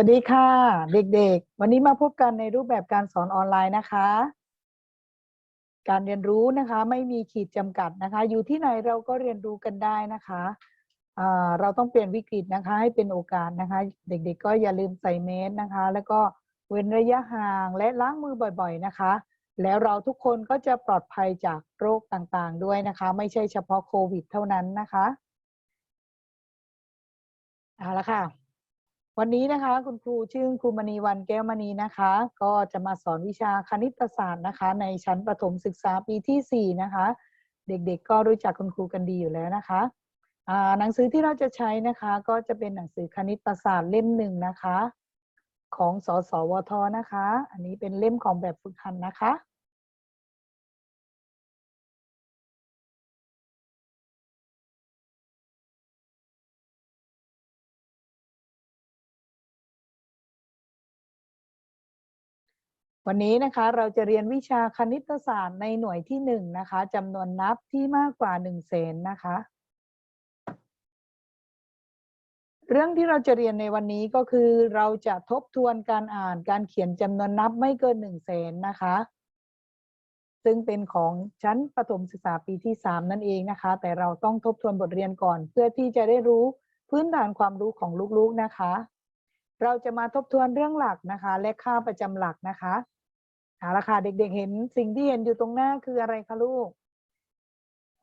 วัสดีค่ะ เด็กๆ วันนี้มาพบกันในรูปแบบการสอนออนไลน์นะคะ การเรียนรู้นะคะไม่มีขีดจำกัดนะคะ อยู่ที่ไหนเราก็เรียนรู้กันได้นะคะเราต้องเปลี่ยนวิกฤตนะคะ ให้เป็นโอกาสนะคะ เด็กๆ ก็อย่าลืมใส่เมสนะคะ แล้วก็เว้นระยะห่างและล้างมือบ่อยๆนะคะ แล้วเราทุกคนก็จะปลอดภัยจากโรคต่างๆด้วยนะคะ ไม่ใช่เฉพาะโควิด เท่านั้นนะคะเอาละค่ะ วันนี้นะคะ คุณครูชื่อครูมณีวันแก้วมณีนะคะ ก็จะมาสอนวิชาคณิตศาสตร์นะคะ ในชั้นประถมศึกษาปีที่4นะคะ เด็กๆ ก็รู้จักคุณครูกันดีอยู่แล้วนะคะหนังสือที่เราจะใช้นะคะก็จะเป็นหนังสือคณิตศาสตร์เล่มหนึ่งนะคะ ของสสวทนะคะ อันนี้เป็นเล่มของแบบฝึกหัดนะคะ วันนี้นะคะเราจะเรียนวิชาคณิตศาสตร์ในหน่วยที่หนึ่งนะคะจำนวนนับที่มากกว่าหนึ่งแสนนะคะ เรื่องที่เราจะเรียนในวันนี้ก็คือเราจะทบทวนการอ่านการเขียนจำนวนนับไม่เกินหนึ่งแสนนะคะ ซึ่งเป็นของชั้นประถมศึกษาปีที่สามนั่นเองนะคะ แต่เราต้องทบทวนบทเรียนก่อนเพื่อที่จะได้รู้พื้นฐานความรู้ของลูกๆนะคะเราจะมาทบทวนเรื่องหลักนะคะ และค่าประจำหลักนะคะ เอาละค่ะ เด็กๆเห็นสิ่งที่เห็นอยู่ตรงหน้าคืออะไรคะลูก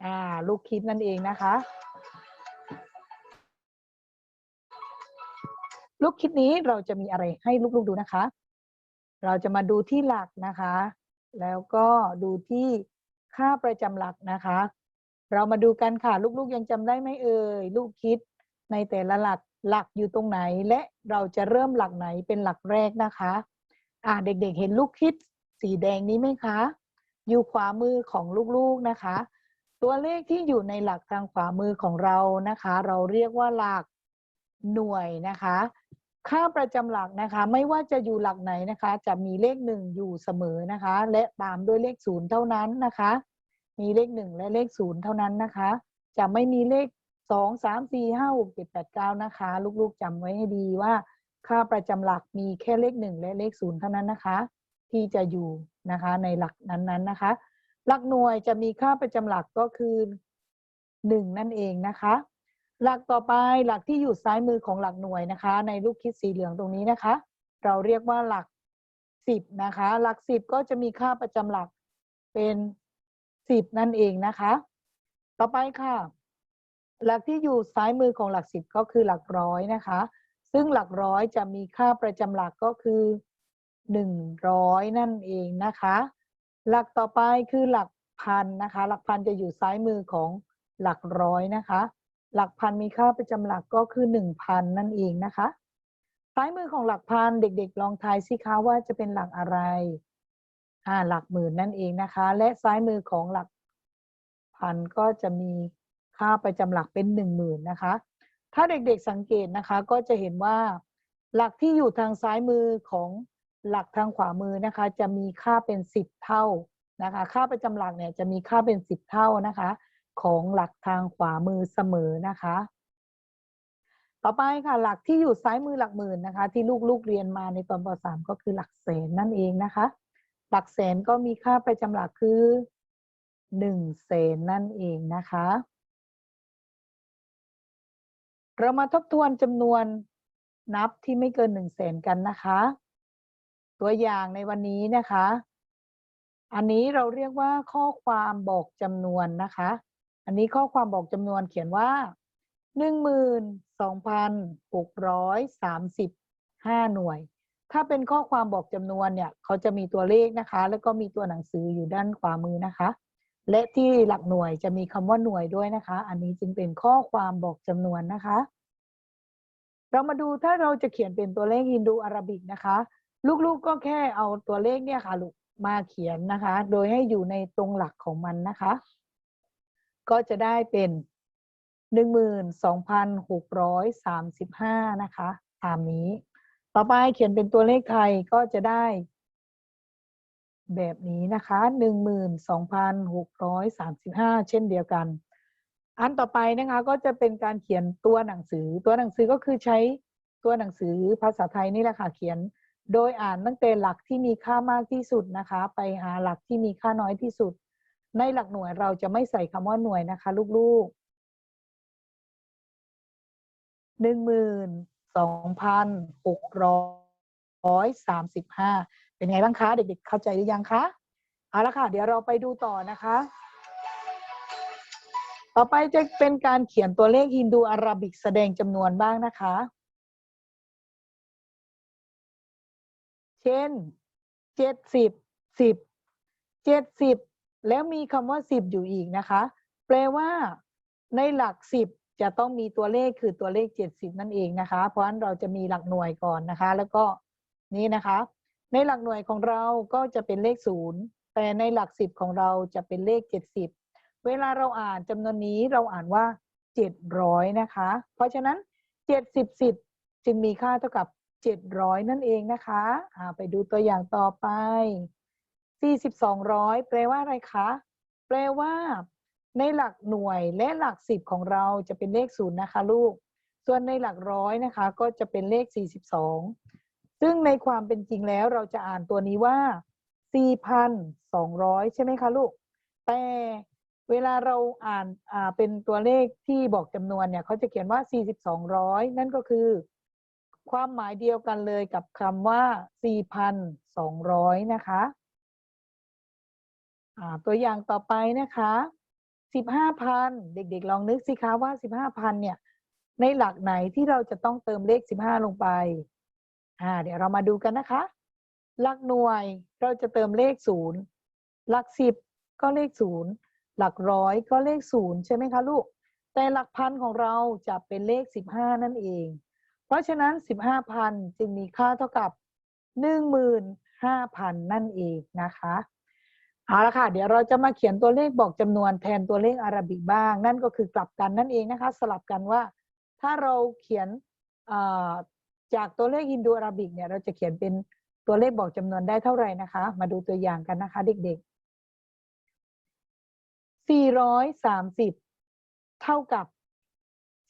อ่า ลูกคิดนั่นเองนะคะ ลูกคิดนี้เราจะมีอะไรให้ลูกๆดูนะคะ เราจะมาดูที่หลักนะคะ แล้วก็ดูที่ค่าประจำหลักนะคะ เรามาดูกันค่ะ ลูกๆยังจำได้ไหมเอ่ยลูกคิดในแต่ละหลักหลักอยู่ตรงไหน และเราจะเริ่มหลักไหนเป็นหลักแรกนะคะ อ่าเด็กๆเห็นลูกคิด สีแดงนี้ไหมคะ อยู่ขวามือของลูกๆนะคะ ตัวเลขที่อยู่ในหลักทางขวามือของเรานะคะ เราเรียกว่าหลักหน่วยนะคะ ค่าประจำหลักนะคะ ไม่ว่าจะอยู่หลักไหนนะคะ จะมีเลขหนึ่งอยู่เสมอนะคะ และตามด้วยเลขศูนย์เท่านั้นนะคะ มีเลขหนึ่งและเลขศูนย์เท่านั้นนะคะ จะไม่มีเลขสองสามสี่ห้าหกเจ็ดแปดเก้านะคะ ลูกๆจำไว้ให้ดีว่า ค่าประจำหลักมีแค่เลขหนึ่งและเลขศูนย์เท่านั้นนะคะ ที่จะอยู่นะคะในหลักนั้นๆนะคะ หลักหน่วยจะมีค่าประจำหลักก็คือหนึ่งนั่นเองนะคะ หลักต่อไปหลักที่อยู่ซ้ายมือของหลักหน่วยนะคะ ในลูกคิดสีเหลืองตรงนี้นะคะ เราเรียกว่าหลักสิบนะคะ หลักสิบก็จะมีค่าประจำหลักเป็นสิบนั่นเองนะคะ ต่อไปค่ะ หลักที่อยู่ซ้ายมือของหลักสิบก็คือหลักร้อยนะคะ ซึ่งหลักร้อยจะมีค่าประจำหลักก็คือ หนึ่งร้อยนั่นเองนะคะ หลักต่อไปคือหลักพันนะคะ หลักพันจะอยู่ซ้ายมือของหลักร้อยนะคะ หลักพันมีค่าประจำหลักก็คือหนึ่งพันนั่นเองนะคะ ซ้ายมือของหลักพันเด็กๆ ลองทายสิคะว่าจะเป็นหลักอะไรอ่าหลักหมื่นนั่นเองนะคะ และซ้ายมือของหลักพันก็จะมีค่าประจำหลักเป็นหนึ่งหมื่นนะคะ ถ้าเด็กๆสังเกตนะคะก็จะเห็นว่าหลักที่อยู่ทางซ้ายมือของ หลักทางขวามือนะคะ จะมีค่าเป็นสิบเท่านะคะ ค่าประจำหลักเนี่ยจะมีค่าเป็นสิบเท่านะคะ ของหลักทางขวามือเสมอนะคะ ต่อไปค่ะหลักที่อยู่ซ้ายมือหลักหมื่นนะคะ ที่ลูกๆเรียนมาในตอนป .3 ก็คือหลักแสนนั่นเองนะคะ หลักแสนก็มีค่าประจำหลักคือหนึ่งแสนนั่นเองนะคะ เรามาทบทวนจำนวนนับที่ไม่เกินหนึ่งแสนกันนะคะ ตัวอย่างในวันนี้นะคะ อันนี้เราเรียกว่าข้อความบอกจำนวนนะคะ อันนี้ข้อความบอกจำนวนเขียนว่าหนึ่งหมื่นสองพันหกร้อยสามสิบห้าหน่วย ถ้าเป็นข้อความบอกจำนวนเนี่ยเขาจะมีตัวเลขนะคะ แล้วก็มีตัวหนังสืออยู่ด้านขวามือนะคะ และที่หลักหน่วยจะมีคำว่าหน่วยด้วยนะคะ อันนี้จึงเป็นข้อความบอกจำนวนนะคะ เรามาดูถ้าเราจะเขียนเป็นตัวเลขฮินดูอาราบิกนะคะ ลูกๆก็แค่เอาตัวเลขเนี่ยค่ะลูกมาเขียนนะคะ โดยให้อยู่ในตรงหลักของมันนะคะ ก็จะได้เป็นหนึ่งหมื่นสองพันหกร้อยสามสิบห้านะคะตามนี้ ต่อไปเขียนเป็นตัวเลขไทยก็จะได้ แบบนี้นะคะหนึ่งหมื่นสองพันหกร้อยสามสิบห้าเช่นเดียวกัน อันต่อไปนะคะก็จะเป็นการเขียนตัวหนังสือ ตัวหนังสือก็คือใช้ตัวหนังสือภาษาไทยนี่แหละค่ะเขียน โดยอ่านตั้งแต่หลักที่มีค่ามากที่สุดนะคะ ไปหาหลักที่มีค่าน้อยที่สุด ในหลักหน่วยเราจะไม่ใส่คำว่าหน่วยนะคะลูกๆหนึ่งหมื่นสองพันหกร้อยสามสิบห้าเป็นไงบ้างคะ เด็กๆ เข้าใจหรือยังคะเอาละค่ะ เดี๋ยวเราไปดูต่อนะคะ ต่อไปจะเป็นการเขียนตัวเลขฮินดูอาราบิกแสดงจำนวนบ้างนะคะ เช่นเจ็ดสิบสิบเจ็ดสิบแล้วมีคำว่าสิบอยู่อีกนะคะ แปลว่า ในหลักสิบจะต้องมีตัวเลขคือตัวเลขเจ็ดสิบนั่นเองนะคะ เพราะฉะนั้นเราจะมีหลักหน่วยก่อนนะคะ แล้วก็นี่นะคะ ในหลักหน่วยของเราก็จะเป็นเลขศูนย์แต่ในหลักสิบของเราจะเป็นเลขเจ็ดสิบเวลาเราอ่านจำนวนนี้เราอ่านว่าเจ็ดร้อยนะคะ เพราะฉะนั้นเจ็ดสิบสิบจึงมีค่าเท่ากับ เจ็ดร้อยนั่นเองนะคะอ่าไปดูตัวอย่างต่อไปสี่สิบสองร้อยแปลว่าอะไรคะ แปลว่า ในหลักหน่วยและหลักสิบของเราจะเป็นเลขศูนย์นะคะลูก ส่วนในหลักร้อยนะคะ ก็จะเป็นเลข 42 ซึ่งในความเป็นจริงแล้วเราจะอ่านตัวนี้ว่า 4,200 ใช่ไหมคะลูก แต่เวลาเราอ่านอ่าเป็นตัวเลขที่บอกจำนวนเนี่ยเขาจะเขียนว่า 4,200 นั่นก็คือ ความหมายเดียวกันเลยกับคำว่า 4,200 นะคะอ่าตัวอย่างต่อไปนะคะสิบห้าพันเด็กๆ ลองนึกสิคะว่าสิบห้าพันเนี่ย ในหลักไหนที่เราจะต้องเติมเลขสิบห้าลงไป อ่า เดี๋ยวเรามาดูกันนะคะ หลักหน่วยเราจะเติมเลขศูนย์หลักสิบก็เลขศูนย์หลักร้อยก็เลขศูนย์ใช่ไหมคะลูก แต่หลักพันของเราจะเป็นเลขสิบห้านั่นเอง เพราะฉะนั้นสิบห้าพันจึงมีค่าเท่ากับหนึ่งหมื่นห้าพันนั่นเองนะคะเอาละค่ะ เดี๋ยวเราจะมาเขียนตัวเลขบอกจำนวนแทนตัวเลขอาราบิกบ้าง นั่นก็คือกลับกันนั่นเองนะคะ สลับกันว่า ถ้าเราเขียนจากตัวเลขฮินดูอาราบิกเนี่ยเราจะเขียนเป็นตัวเลขบอกจำนวนได้เท่าไหร่นะคะ มาดูตัวอย่างกันนะคะ เด็กๆ 430 เท่ากับ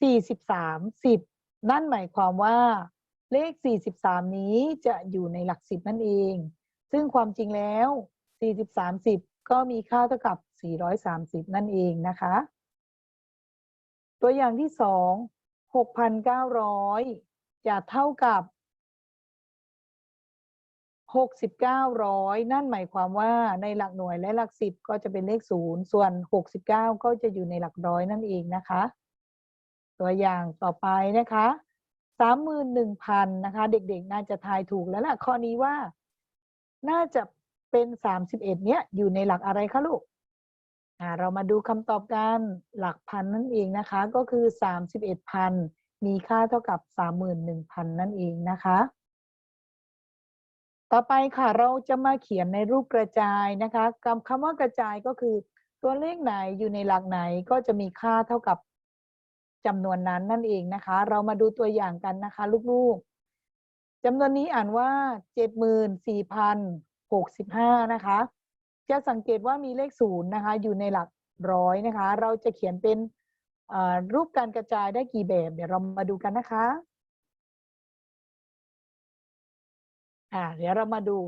43 10 นั่นหมายความว่าเลข 43 นี้จะอยู่ในหลักสิบนั่นเอง ซึ่งความจริงแล้ว40 30ก็มีค่าเท่ากับ 430 นั่นเองนะคะ ตัวอย่างที่สอง6,900 จะเท่ากับ 6,900 นั่นหมายความว่าในหลักหน่วยและหลักสิบก็จะเป็นเลขศูนย์ส่วน 69 ก็จะอยู่ในหลักร้อยนั่นเองนะคะ ตัวอย่างต่อไปนะคะ31,000นะคะ เด็กๆ น่าจะทายถูกแล้วล่ะข้อนี้ว่า น่าจะเป็นสามสิบเอ็ดเนี้ยอยู่ในหลักอะไรคะลูกอ่าเรามาดูคำตอบกันหลักพันนั่นเองนะคะ ก็คือสามสิบเอ็ดพันมีค่าเท่ากับสามหมื่นหนึ่งพันนั่นเองนะคะ ต่อไปค่ะเราจะมาเขียนในรูปกระจายนะคะคำคำว่ากระจายก็คือ ตัวเลขไหนอยู่ในหลักไหนก็จะมีค่าเท่ากับ จำนวนนั้นนั่นเองนะคะ เรามาดูตัวอย่างกันนะคะ ลูกๆจำนวนนี้อ่านว่าเจ็ดหมื่นสี่พัน65 นะคะ จะสังเกตว่ามีเลขศูนย์นะคะ อยู่ในหลักร้อยนะคะ เราจะเขียนเป็นรูปการกระจายได้กี่แบบเดี๋ยวเรามาดูกันนะคะอ่าเดี๋ยวเรามาดู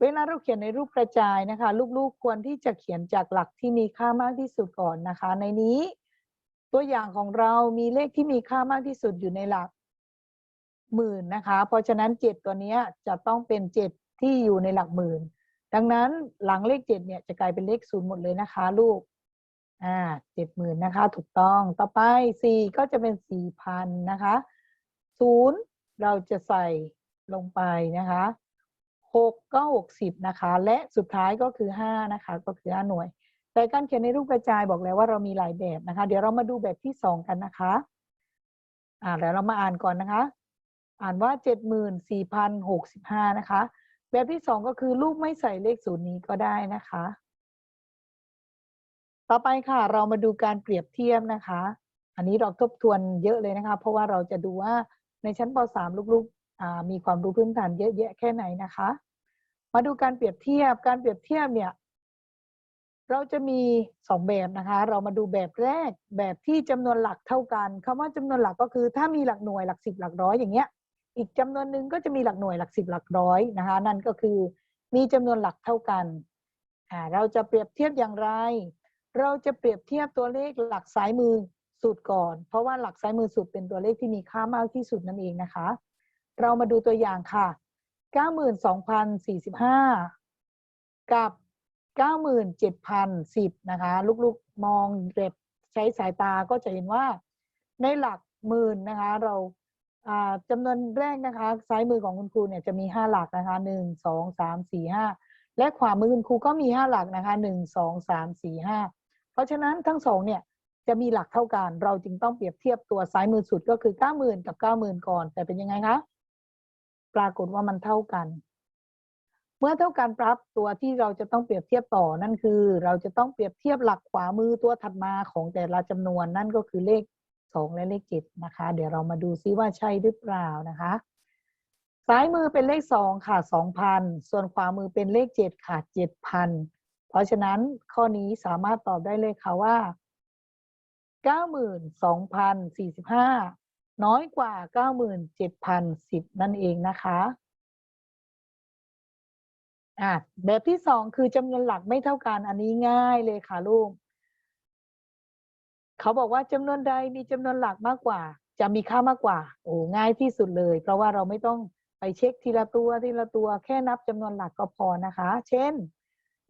เวลาเราเขียนในรูปกระจายนะคะ ลูกๆควรที่จะเขียนจากหลักที่มีค่ามากที่สุดก่อนนะคะ ในนี้ ตัวอย่างของเรามีเลขที่มีค่ามากที่สุดอยู่ในหลักหมื่นนะคะ เพราะฉะนั้นเจ็ดตัวนี้จะต้องเป็นเจ็ดที่อยู่ในหลักหมื่น ดังนั้นหลังเลขเจ็ดเนี่ยจะกลายเป็นเลขศูนย์หมดเลยนะคะลูก อ่าเจ็ดหมื่นนะคะ ถูกต้อง ต่อไปสี่ก็จะเป็นสี่พันนะคะศูนย์เราจะใส่ลงไปนะคะหกก็หกสิบนะคะ และสุดท้ายก็คือห้านะคะ ก็คือห้าหน่วย แต่การเขียนในรูปกระจายบอกแล้วว่าเรามีหลายแบบนะคะ เดี๋ยวเรามาดูแบบที่สองกันนะคะ อ่าแล้วเรามาอ่านก่อนนะคะ อ่านว่าเจ็ดหมื่นสี่พันหกสิบห้านะคะ แบบที่สองก็คือลูกไม่ใส่เลขศูนย์นี้ก็ได้นะคะ ต่อไปค่ะ เรามาดูการเปรียบเทียบนะคะ อันนี้เราทบทวนเยอะเลยนะคะ เพราะว่าเราจะดูว่าในชั้นป .3 ลูกๆมีความรู้พื้นฐานเยอะแยะแค่ไหนนะคะ มาดูการเปรียบเทียบ การเปรียบเทียบเนี่ย เราจะมีสองแบบนะคะ เรามาดูแบบแรกแบบที่จำนวนหลักเท่ากันคำว่าจำนวนหลักก็คือ ถ้ามีหลักหน่วยหลักสิบหลักร้อยอย่างเงี้ย อีกจำนวนหนึ่งก็จะมีหลักหน่วยหลักสิบหลักร้อยนะคะ นั่นก็คือมีจำนวนหลักเท่ากันอ่าเราจะเปรียบเทียบอย่างไร เราจะเปรียบเทียบตัวเลขหลักซ้ายมือสุดก่อน เพราะว่าหลักซ้ายมือสุดเป็นตัวเลขที่มีค่ามากที่สุดนั่นเองนะคะ เรามาดูตัวอย่างค่ะ 92,045 กับ 97,010นะคะ ลูกๆมองเร็บใช้สายตาก็จะเห็นว่าในหลักหมื่นนะคะ เราอ่าจำนวนแรกนะคะ ซ้ายมือของคุณครูเนี่ยจะมี 5 หลักนะคะ 1 2 3 4 5 และขวามือคุณครูก็มี 5 หลักนะคะ 1 2 3 4 5 เพราะฉะนั้นทั้งสองเนี่ยจะมีหลักเท่ากัน เราจึงต้องเปรียบเทียบตัวซ้ายมือสุดก็คือ 90,000 กับ 90,000 ก่อน แต่เป็นยังไงคะ ปรากฏว่ามันเท่ากัน เมื่อเท่ากันปั๊บตัวที่เราจะต้องเปรียบเทียบต่อนั่นคือ เราจะต้องเปรียบเทียบหลักขวามือตัวถัดมาของแต่ละจำนวนนั่นก็คือเลขสองและเลขเจ็ดนะคะ เดี๋ยวเรามาดูซิว่าใช่หรือเปล่านะคะซ้ายมือเป็นเลขสองค่ะสองพันส่วนขวามือเป็นเลขเจ็ดค่ะเจ็ดพันเพราะฉะนั้นข้อนี้สามารถตอบได้เลยค่ะว่าเก้าหมื่นสองพันสี่สิบห้าน้อยกว่าเก้าหมื่นเจ็ดพันสิบนั่นเองนะคะ อะแบบที่สองคือจำนวนหลักไม่เท่ากันอันนี้ง่ายเลยค่ะลูกเขาบอกว่าจำนวนใดมีจำนวนหลักมากกว่า จะมีค่ามากกว่า โอ้ง่ายที่สุดเลย เพราะว่าเราไม่ต้องไปเช็คทีละตัวทีละตัว แค่นับจำนวนหลักก็พอนะคะ เช่น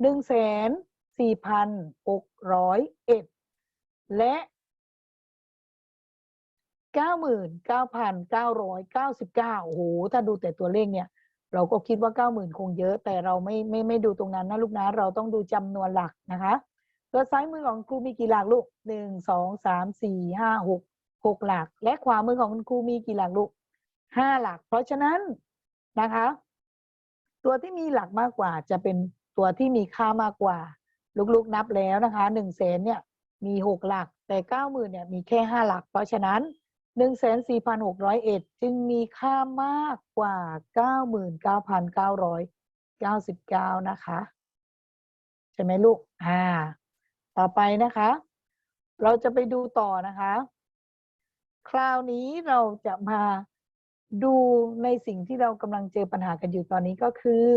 หนึ่งแสนสี่พันหกร้อยเอ็ดและเก้าหมื่นเก้าพันเก้าร้อยเก้าสิบเก้าโอ้โหถ้าดูแต่ตัวเลขเนี่ย เราก็คิดว่าเก้าหมื่นคงเยอะ แต่เราไม่ไม่ไม่ดูตรงนั้นนะลูกนะ เราต้องดูจำนวนหลักนะคะตัวซ้ายมือของครูมีกี่หลักลูกหนึ่งสองสามสี่ห้าหกหกหลัก และขวามือของคุณครูมีกี่หลักลูกห้าหลัก เพราะฉะนั้นนะคะ ตัวที่มีหลักมากกว่าจะเป็นตัวที่มีค่ามากกว่า ลูกๆนับแล้วนะคะหนึ่งแสนเนี่ยมีหกหลัก แต่เก้าหมื่นเนี่ยมีแค่ห้าหลัก เพราะฉะนั้น หนึ่งแสนสี่พันหกร้อยเอ็ดจึงมีค่ามากกว่าเก้าหมื่นเก้าพันเก้าร้อยเก้าสิบเก้านะคะ ใช่ไหมลูก อ่า ต่อไปนะคะ เราจะไปดูต่อนะคะ คราวนี้เราจะมาดูในสิ่งที่เรากำลังเจอปัญหากันอยู่ตอนนี้ก็คือ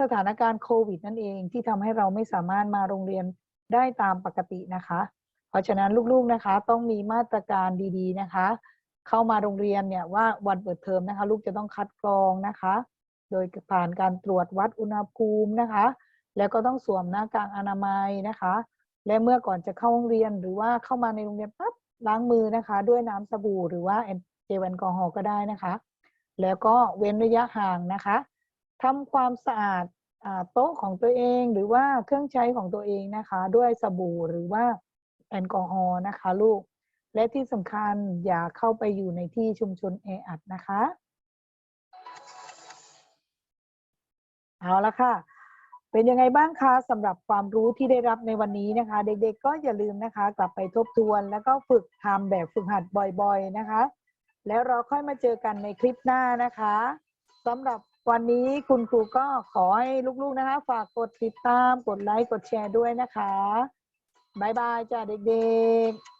สถานการณ์โควิดนั่นเองที่ทำให้เราไม่สามารถมาโรงเรียนได้ตามปกตินะคะ เพราะฉะนั้นลูกๆนะคะ ต้องมีมาตรการดีๆนะคะ เข้ามาโรงเรียนเนี่ยว่าวันเปิดเทอมนะคะ ลูกจะต้องคัดกรองนะคะ โดยผ่านการตรวจวัดอุณหภูมินะคะ แล้วก็ต้องสวมหน้ากากอนามัยนะคะ และเมื่อก่อนจะเข้าโรงเรียนหรือว่าเข้ามาในโรงเรียนปั๊บล้างมือนะคะ ด้วยน้ำสบู่หรือว่าเจลแอลกอฮอล์ก็ได้นะคะ แล้วก็เว้นระยะห่างนะคะทำความสะอาดอโต๊ะของตัวเองหรือว่าเครื่องใช้ของตัวเองนะคะ ด้วยสบู่หรือว่า แอลกอฮอล์นะคะลูก และที่สำคัญอย่าเข้าไปอยู่ในที่ชุมชนแออัดนะคะ เอาละค่ะ เป็นยังไงบ้างคะสำหรับความรู้ที่ได้รับในวันนี้นะคะ เด็กๆ ก็อย่าลืมนะคะ กลับไปทบทวน แล้วก็ฝึกทำแบบฝึกหัดบ่อย ๆนะคะ แล้วเราค่อยมาเจอกันในคลิปหน้านะคะสำหรับวันนี้คุณครูก็ขอให้ลูกๆนะคะ ฝากกดติดตาม กดไลค์ กดแชร์ด้วยนะคะ บ๊ายบายจ้าเด็กๆ